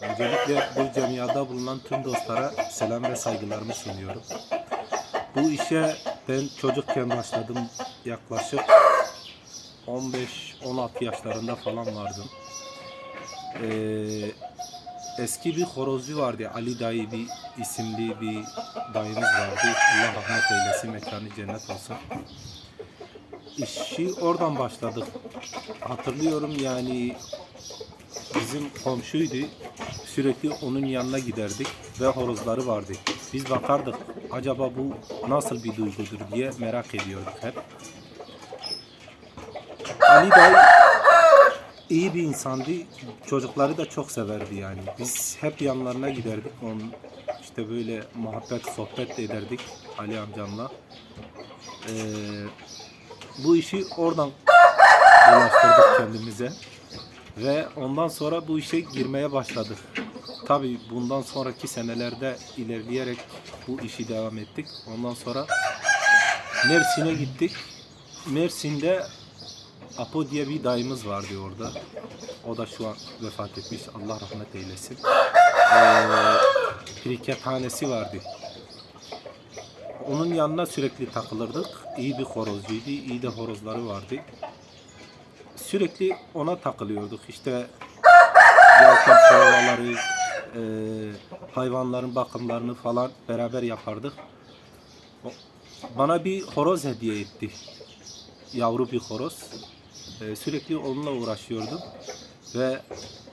Öncelikle bu camiada bulunan tüm dostlara selam ve saygılarımı sunuyorum. Bu işe ben çocukken başladım. Yaklaşık 15-16 yaşlarında falan vardım. Ee, eski bir horozcu vardı. Ali Dayı bir isimli bir dayımız vardı. Allah rahmet eylesin. Mekanı cennet olsun. İşi oradan başladık. Hatırlıyorum yani bizim komşuydu. Sürekli onun yanına giderdik ve horozları vardı. Biz bakardık acaba bu nasıl bir duygudur diye merak ediyorduk hep. Ali Dayı iyi bir insandı. Çocukları da çok severdi yani. Biz hep yanlarına giderdik. Onun işte böyle muhabbet, sohbet de ederdik Ali amcamla. Ee, bu işi oradan ulaştırdık kendimize. Ve ondan sonra bu işe girmeye başladık. Tabii bundan sonraki senelerde ilerleyerek bu işi devam ettik. Ondan sonra Mersin'e gittik. Mersin'de Apo diye bir dayımız vardı orada. O da şu an vefat etmiş. Allah rahmet eylesin. Ee, vardı. Onun yanına sürekli takılırdık. İyi bir horozcuydu. iyi de horozları vardı. Sürekli ona takılıyorduk. İşte yelken provaları, e, hayvanların bakımlarını falan beraber yapardık. Bana bir horoz hediye etti. Yavru bir horoz. E, sürekli onunla uğraşıyordum. Ve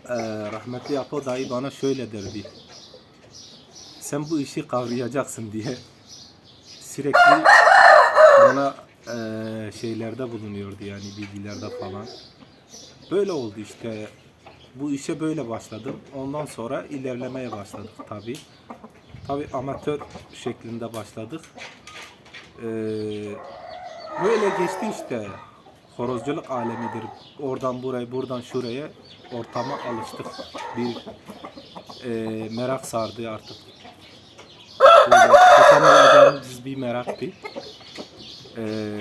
e, rahmetli Apo dayı bana şöyle derdi. Sen bu işi kavrayacaksın diye sürekli bana e, şeylerde bulunuyordu yani bilgilerde falan. Böyle oldu işte. Bu işe böyle başladım. Ondan sonra ilerlemeye başladık tabi. Tabi amatör şeklinde başladık. Ee, böyle geçti işte. Horozculuk alemidir. Oradan buraya, buradan şuraya ortama alıştık. Bir e, merak sardı artık. Tutamayacağımız bir meraktı. Ee,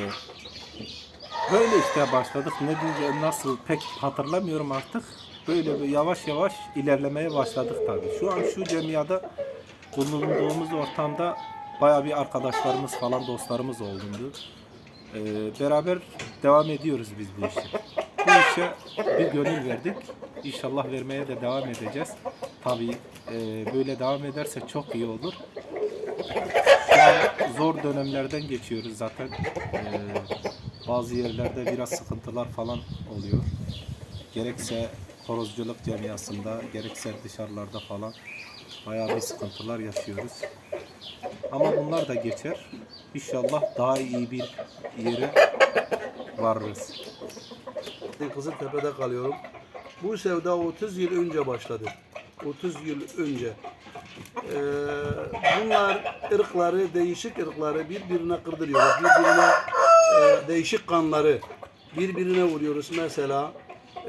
Böyle işte başladık. Ne diyeceğim nasıl pek hatırlamıyorum artık. Böyle bir yavaş yavaş ilerlemeye başladık tabii. Şu an şu cemiyada bulunduğumuz ortamda baya bir arkadaşlarımız falan dostlarımız oldu. Ee, beraber devam ediyoruz biz bu işe. Bu işe bir gönül verdik. İnşallah vermeye de devam edeceğiz. Tabii e, böyle devam ederse çok iyi olur. Zor dönemlerden geçiyoruz zaten. Ee, bazı yerlerde biraz sıkıntılar falan oluyor. Gerekse horozculuk camiasında, gerekse dışarılarda falan bayağı bir sıkıntılar yaşıyoruz. Ama bunlar da geçer. İnşallah daha iyi bir yere varırız. Kızıltepe'de kalıyorum. Bu sevda 30 yıl önce başladı. 30 yıl önce. Ee, bunlar ırkları, değişik ırkları birbirine kırdırıyoruz. Birbirine e, değişik kanları birbirine vuruyoruz. Mesela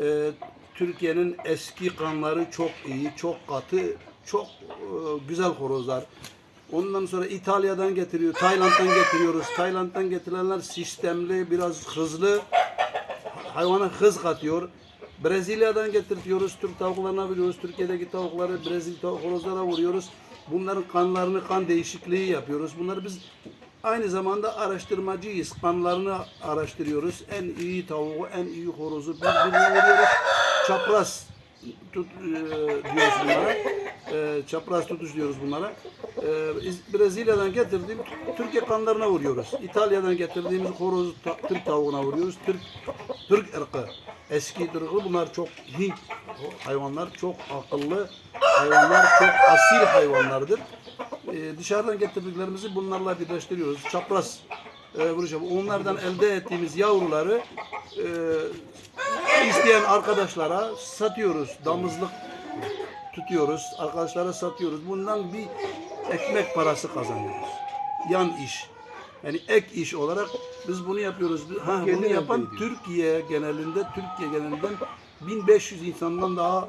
e, Türkiye'nin eski kanları çok iyi, çok katı, çok e, güzel horozlar. Ondan sonra İtalya'dan getiriyor, Tayland'dan getiriyoruz. Tayland'dan getirilenler sistemli, biraz hızlı hayvana hız katıyor. Brezilya'dan getirtiyoruz, Türk tavuklarına veriyoruz. Türkiye'deki tavukları Brezilya tavuk vuruyoruz. Bunların kanlarını kan değişikliği yapıyoruz. Bunları biz aynı zamanda araştırmacıyız. Kanlarını araştırıyoruz. En iyi tavuğu, en iyi horozu birbirine vuruyoruz. Çapraz tut, e, diyoruz bunlara. E, çapraz tutuş diyoruz bunlara. E, Brezilya'dan getirdiğim Türkiye kanlarına vuruyoruz. İtalya'dan getirdiğimiz horozu ta- Türk tavuğuna vuruyoruz. Türk Türk ırkı. Eski ırkı bunlar çok Hint hayvanlar, çok akıllı hayvanlar, çok asil hayvanlardır. E, dışarıdan getirdiklerimizi bunlarla birleştiriyoruz. Çapraz e, yapıyoruz. Onlardan elde ettiğimiz yavruları e, isteyen arkadaşlara satıyoruz. Damızlık tutuyoruz. Arkadaşlara satıyoruz. Bundan bir ekmek parası kazanıyoruz. Yan iş. Yani ek iş olarak biz bunu yapıyoruz. Ha, bunu yapan. Türkiye genelinde, Türkiye genelinden 1500 insandan daha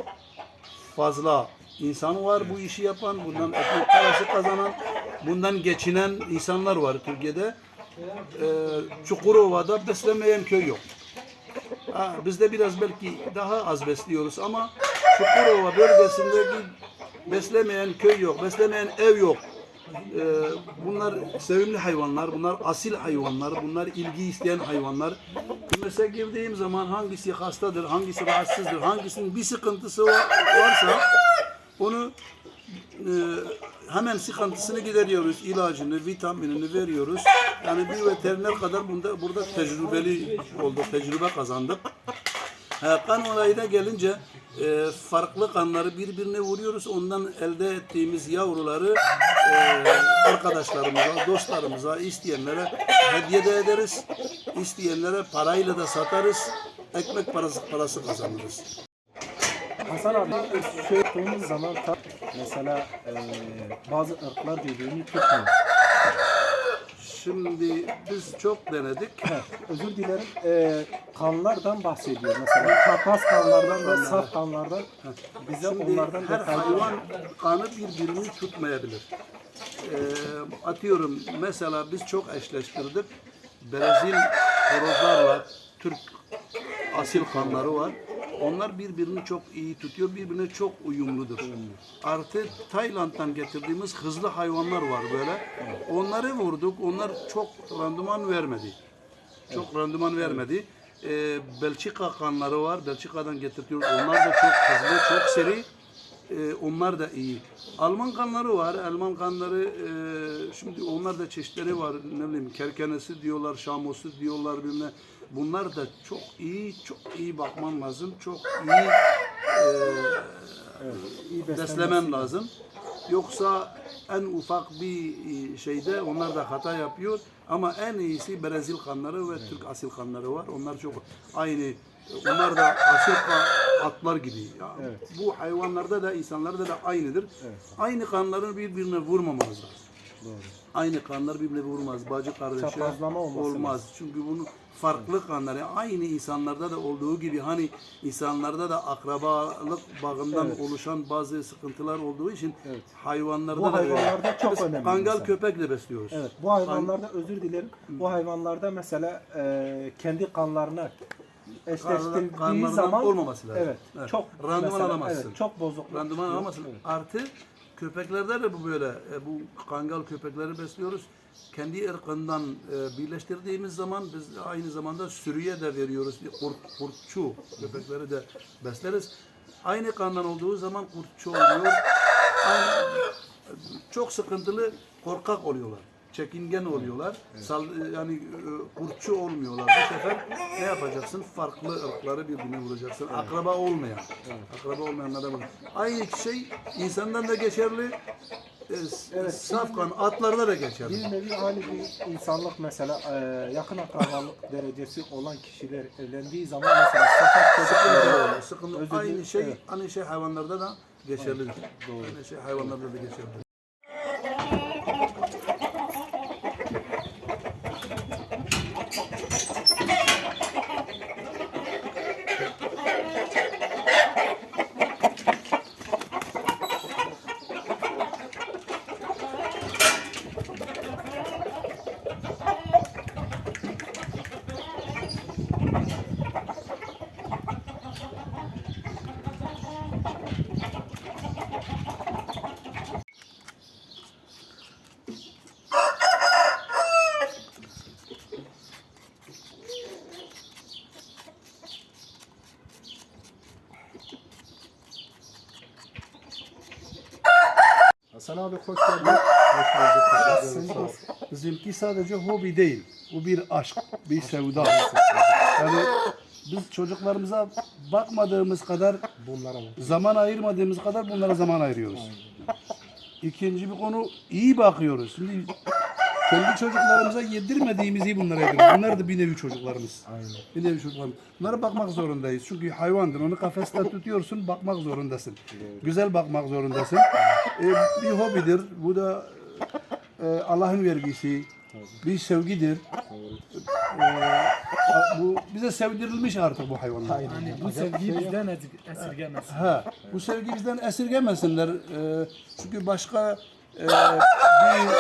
fazla insan var bu işi yapan, bundan ekmek parası kazanan, bundan geçinen insanlar var Türkiye'de. Ee, Çukurova'da beslemeyen köy yok. Ha, biz de biraz belki daha az besliyoruz ama Çukurova bölgesindeki beslemeyen köy yok, beslemeyen ev yok. Ee, bunlar sevimli hayvanlar, bunlar asil hayvanlar, bunlar ilgi isteyen hayvanlar. Kümese girdiğim zaman hangisi hastadır, hangisi rahatsızdır, hangisinin bir sıkıntısı va- varsa onu e, hemen sıkıntısını gideriyoruz. ilacını, vitaminini veriyoruz. Yani bir veteriner kadar bunda burada tecrübeli olduk, tecrübe kazandık. Ha, kan olayına gelince e, farklı kanları birbirine vuruyoruz. Ondan elde ettiğimiz yavruları e, arkadaşlarımıza, dostlarımıza, isteyenlere hediye de ederiz. İsteyenlere parayla da satarız. Ekmek parası parası kazanırız. Hasan abi şöyle yaptığımız zaman ta- mesela e, bazı ırklar birbirini tutmuyor. Şimdi biz çok denedik. Evet, özür dilerim. E, kanlardan bahsediyor mesela. Çapraz kanlardan ve saf kanlardan. Bize Şimdi onlardan her detaylı hayvan kanı birbirini tutmayabilir. Ee, atıyorum mesela biz çok eşleştirdik. Brezil horozlarla Türk asil kanları var. Onlar birbirini çok iyi tutuyor, birbirine çok uyumludur. Artı Tayland'dan getirdiğimiz hızlı hayvanlar var böyle. Onları vurduk, onlar çok randıman vermedi. Çok randıman vermedi. Ee, Belçika kanları var. Belçika'dan getirtiyoruz. Onlar da çok hızlı, çok seri. Ee, onlar da iyi. Alman kanları var. Alman kanları e, şimdi onlar da çeşitleri var. Ne bileyim kerkenesi diyorlar, şamosu diyorlar bilmem. Bunlar da çok iyi, çok iyi bakman lazım. Çok iyi iyi beslenmesi. beslemen lazım. Yoksa en ufak bir e, şeyde onlar da hata yapıyor. Ama en iyisi Brezil kanları ve Türk asil kanları var. Onlar çok aynı. Onlar da ka- atlar gibi. Ya, Bu hayvanlarda da insanlarda da aynıdır. Aynı kanların birbirine vurmamamız lazım. Aynı kanlar birbirine vurmaz. Bacı olması olmaz. Çünkü bunun farklı kanlar. yani aynı insanlarda da olduğu gibi hani insanlarda da akrabalık bağından oluşan bazı sıkıntılar olduğu için hayvanlarda Bu da öyle. hayvanlarda çok Biz önemli Kangal mesela. köpekle besliyoruz. Evet, bu hayvanlarda özür dilerim. Bu hayvanlarda mesela e, kendi kanlarına eşleştirildiği kanlarından zaman olmaması lazım. Evet, Evet. çok Randıman mesela, alamazsın. Evet, çok bozuk. Randıman alamazsın. Artı köpeklerde de bu böyle. E, bu kangal köpekleri besliyoruz. Kendi ırkından e, birleştirdiğimiz zaman biz aynı zamanda sürüye de veriyoruz. Kurt, kurtçu köpekleri de besleriz. Aynı kandan olduğu zaman kurtçu oluyor. Aynı, çok sıkıntılı korkak oluyorlar. Çekingen oluyorlar. Sal, yani e, kurtçu olmuyorlar. Bu sefer ne yapacaksın? Farklı ırkları birbirine vuracaksın. Akraba olmayan. Akraba olmayanlara vur. Aynı şey insandan da geçerli. E, s- Safkan atlarda da geçerli. Bir nevi aynı bir insanlık mesela e, yakın akrabalık derecesi olan kişiler evlendiği zaman mesela sakat çocuk Sıkıntı Aynı şey, Evet. aynı şey hayvanlarda da geçerlidir. Aynı şey hayvanlarda da geçerlidir. Hasan abi hoş geldin. Hoş bulduk. Bizimki sadece hobi değil. Bu bir aşk, bir sevda. Yani biz çocuklarımıza bakmadığımız kadar, Bunlara bak. zaman ayırmadığımız kadar bunlara zaman ayırıyoruz. İkinci bir konu iyi bakıyoruz. Şimdi kendi çocuklarımıza yedirmediğimizi bunlara yediriyoruz. Bunlar da bir nevi çocuklarımız. Aynen. Bir nevi çocuklarımız. Bunlara bakmak zorundayız. Çünkü hayvandır. Onu kafeste tutuyorsun, bakmak zorundasın. Güzel bakmak zorundasın. Ee, bir hobidir. Bu da e, Allah'ın vergisi. Bir sevgidir. Ee, bu bize sevdirilmiş artık bu hayvanlar. Aynen. Bu sevgiyi bizden es- esirgemesin. Ha, bu sevgi bizden esirgemesinler. Ee, çünkü başka e, bir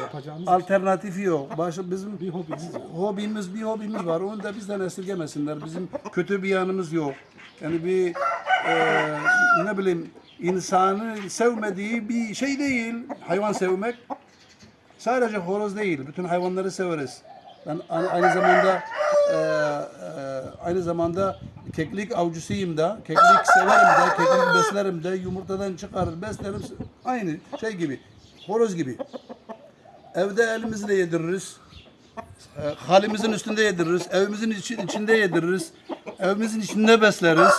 Yapacağımız alternatifi yok. Başka bizim bir hobimiz hobimiz bir hobimiz var. Onu da bizden esirgemesinler. Bizim kötü bir yanımız yok. Yani bir eee, ne bileyim insanı sevmediği bir şey değil hayvan sevmek. Sadece horoz değil, bütün hayvanları severiz. Ben aynı zamanda eee, eee, aynı zamanda keklik avcısıyım da, keklik severim de, keklik beslerim de, yumurtadan çıkarır, beslerim. Aynı şey gibi, horoz gibi. Evde elimizle yediririz. E, halimizin üstünde yediririz. Evimizin içi- içinde yediririz. Evimizin içinde besleriz.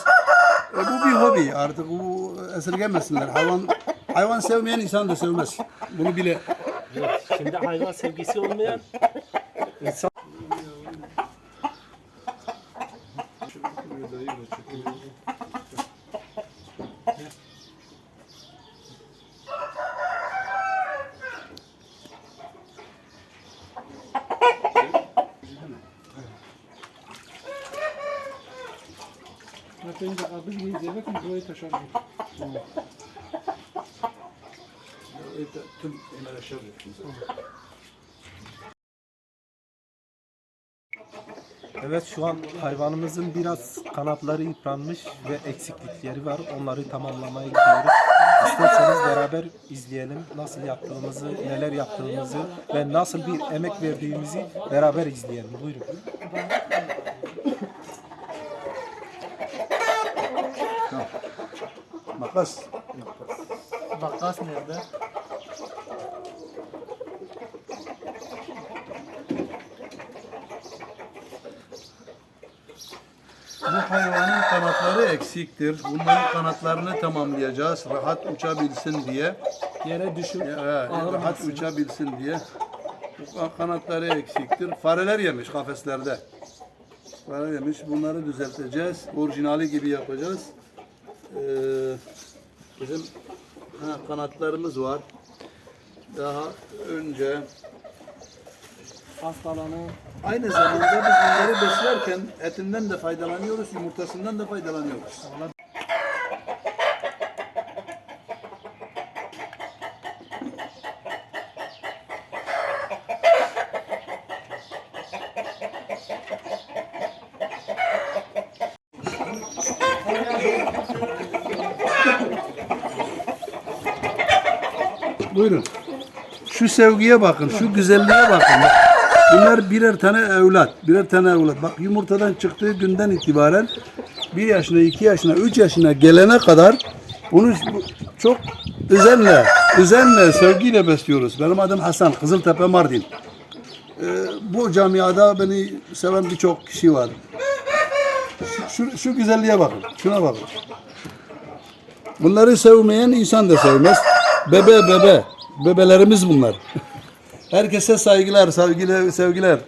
E, bu bir hobi artık bu esirgemesinler. Hayvan hayvan sevmeyen insan da sevmez. Bunu bile Evet, şimdi hayvan sevgisi olmayan insan de adı gibi taşar mı? tüm şey Evet şu an hayvanımızın biraz kanatları yıpranmış ve eksiklikleri var. Onları tamamlamaya gidiyoruz. İsterseniz beraber izleyelim nasıl yaptığımızı, neler yaptığımızı ve nasıl bir emek verdiğimizi beraber izleyelim. Buyurun. Makas. Vakkas nerede? Bu hayvanın kanatları eksiktir. Bunların kanatlarını tamamlayacağız. Rahat uçabilsin diye. Yere düşüp Ya, rahat ağırmasın. uçabilsin diye. Bu kanatları eksiktir. Fareler yemiş kafeslerde. Fare yemiş. Bunları düzelteceğiz. Orijinali gibi yapacağız. Ee, bizim ha, kanatlarımız var. Daha önce Hastalanı aynı zamanda biz bunları beslerken etinden de faydalanıyoruz, yumurtasından da faydalanıyoruz. Buyurun. Şu sevgiye bakın, şu güzelliğe bakın. Bunlar birer tane evlat, birer tane evlat. Bak yumurtadan çıktığı günden itibaren bir yaşına, iki yaşına, üç yaşına gelene kadar bunu bu- çok özenle, özenle, sevgiyle besliyoruz. Benim adım Hasan, Kızıltepe Mardin. Ee, bu camiada beni seven birçok kişi var. Şu, şu, şu güzelliğe bakın, şuna bakın. Bunları sevmeyen insan da sevmez. Bebe bebe. Bebelerimiz bunlar. Herkese saygılar, sevgiler, sevgiler.